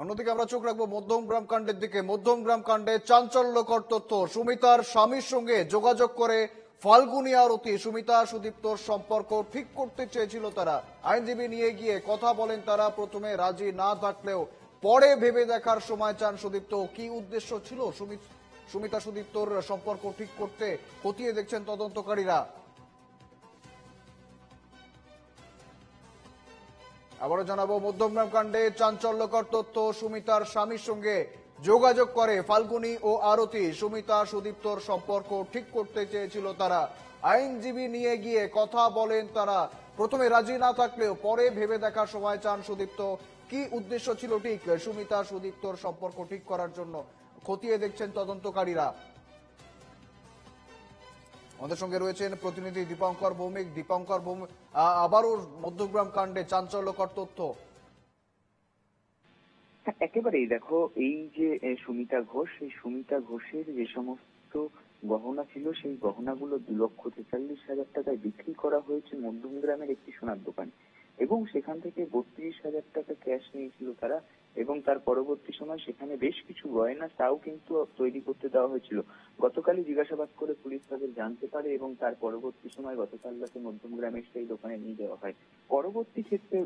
অন্যদিকে আমরা চোখ রাখব মধ্যমগ্রাম কাণ্ডের দিকে। মধ্যমগ্রাম কাণ্ডে চাঞ্চল্যকর তথ্য। সুমিতার স্বামীর সঙ্গে যোগাযোগ করে ফাল্গুনি আরতি সুমিতা সুদীপ্তর সম্পর্ক ঠিক করতে চেয়েছিল তারা। আইনজীবী নিয়ে গিয়ে কথা বলেন তারা। প্রথমে রাজি না থাকলেও পরে ভেবে দেখার সময় চান সুদীপ্ত। কি উদ্দেশ্য ছিল সুমিতা সুদীপ্তর সম্পর্ক ঠিক করতে? খতিয়ে দেখছেন তদন্তকারীরা। আবারও জানাব মধ্যমগ্রাম কাণ্ডে চাঞ্চল্যকর তথ্য সুমিতার স্বামীর সঙ্গে যোগাযোগ করে ফাল্গুনি ও আরতি। সুমিতা সুদীপ্তর সম্পর্ক ঠিক করতে চেয়েছিল তারা। আইনজীবী নিয়ে গিয়ে কথা বলেন তারা। প্রথমে রাজি না থাকলেও পরে ভেবে দেখার সময় চান সুদীপ্ত। কি উদ্দেশ্য ছিল ঠিক? সুমিতা সুদীপ্তর সম্পর্ক ঠিক করার জন্য খতিয়ে দেখছেন তদন্তকারীরা। আমাদের সঙ্গে রয়েছেন প্রতিনিধি দীপঙ্কর ভৌমিক। দীপঙ্কর ভৌমিক আবারও মধ্যগ্রাম কাণ্ডে চাঞ্চল্যকর তথ্য। হ্যাঁ, একেবারেই দেখো এই যে সুমিতা ঘোষ সেই সুমিতা ঘোষের যে সমস্ত গহনা ছিল সেই গহনাগুলো দু লক্ষ তেতাল্লিশ হাজার টাকায় বিক্রি করা হয়েছে মধ্যমগ্রামের একটি সোনার দোকানে। এবং সেখান থেকে বত্রিশ হাজার টাকা ক্যাশ নিয়েছিল তারা। এবং তার পরবর্তী সময় সেখানে বেশ কিছু গয়না তাও কিন্তু তৈরি করতে দেওয়া হয়েছিল। গতকালই জিজ্ঞাসাবাদ করে পুলিশ তাদের জানতে পারে এবং তার পরবর্তী সময় গতকাল রাতে মধ্যমগ্রামের সেই দোকানে নিয়ে যাওয়া হয়। পরবর্তী ক্ষেত্রে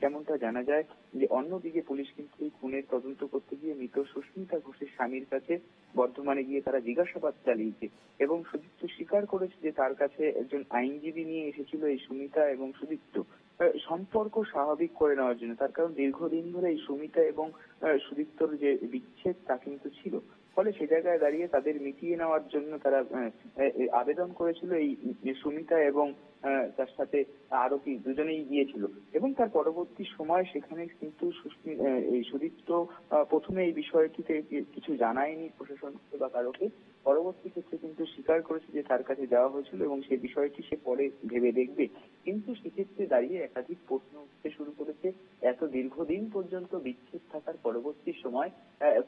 যেমনটা জানা যায় যে অন্যদিকে পুলিশ কিন্তু এই খুনের তদন্ত করতে গিয়ে মৃত সুস্মিতা ঘোষের স্বামীর কাছে বর্ধমানে গিয়ে তারা জিজ্ঞাসাবাদ চালিয়েছে এবং সুদীপ্ত স্বীকার করেছে যে তার কাছে একজন আইনজীবী নিয়ে এসেছিল এই সুমিতা এবং সুদীপ্ত। সম্পর্ক স্বাভাবিক করে নেওয়ার জন্য। তার কারণ দীর্ঘদিন ধরে এই সুমিতা এবং সুদীপ্তর যে বিচ্ছেদ তা কিন্তু ছিল। ফলে সে জায়গায় দাঁড়িয়ে তাদের মিটিয়ে নেওয়ার জন্য তারা আবেদন করেছিল এই সুমিতা এবং তার সাথে আরতি দুজনেই গিয়েছিল। এবং তার পরবর্তী সময় সেখানে কিন্তু সুদীপ্ত প্রথমে এই বিষয়টিতে কিছু জানায়নি প্রশাসনকে বা কারোকে। পরবর্তী ক্ষেত্রে কিন্তু স্বীকার করেছে যে তার কাছে যাওয়া হয়েছিল এবং সেই বিষয়টি সে পরে ভেবে দেখবে। কিন্তু সেক্ষেত্রে দাঁড়িয়ে একাধিক প্রশ্ন উঠতে শুরু করেছে। এত দীর্ঘদিন পর্যন্ত বিচ্ছেদ থাকার পরবর্তী সময়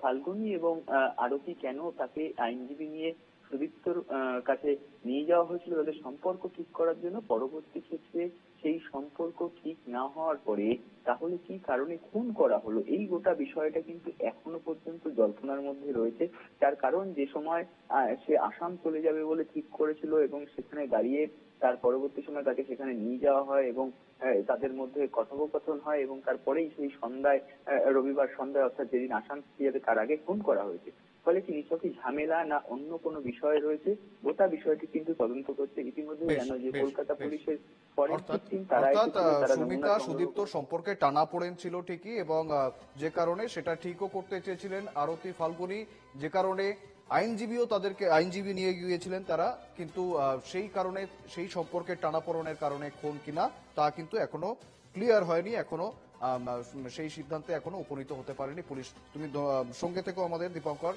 ফাল্গুনী এবং আরতি কেন তাকে আইনজীবী নিয়ে সুদীপ্তর কাছে নিয়ে যাওয়া হয়েছিল তাদের সম্পর্ক ঠিক করার জন্য পরবর্তী ক্ষেত্রে সম্পর্ক ঠিক না হওয়ার পরে তাহলে কি কারণে খুন করা হলো? এই গোটা বিষয়টা কিন্তু এখনও পর্যন্ত জল্পনার মধ্যে রয়েছে। তার কারণ যে সময় সে আসাম চলে যাবে বলে ঠিক করেছিল এবং সেখানে দাঁড়িয়ে তার পরবর্তী সময় তাকে সেখানে নিয়ে যাওয়া হয় এবং তাদের মধ্যে কথোপকথন হয় এবং তারপরেই সেই সন্ধ্যায় রবিবার সন্ধ্যায় অর্থাৎ যেদিন আসাম ফিরে যাবে তার আগে খুন করা হয়েছে। ফলে কি নিছকই ঝামেলা না অন্য কোনো বিষয় রয়েছে? গোটা বিষয়টি কিন্তু তদন্ত করছে ইতিমধ্যে জানো যে কলকাতা পুলিশের সুমিতা সুদীপ্ত সম্পর্কে টানা পড়েন ছিল ঠিকই এবং যে কারণে সেটা ঠিকও করতে চেয়েছিলেন আরতি ফাল্গুনি যে কারণে আইনজীবীও তাদেরকে, আইনজীবী নিয়ে গিয়েছিলেন তারা, কিন্তু সেই কারণে, সেই সম্পর্কে টানাপড়নের কারণে খুন কিনা, তা কিন্তু এখনও ক্লিয়ার হয়নি, এখনও সেই সিদ্ধান্তে এখনও উপনীত হতে পারেনি পুলিশ। তুমি সঙ্গে থেকেও আমাদের, দীপঙ্কর।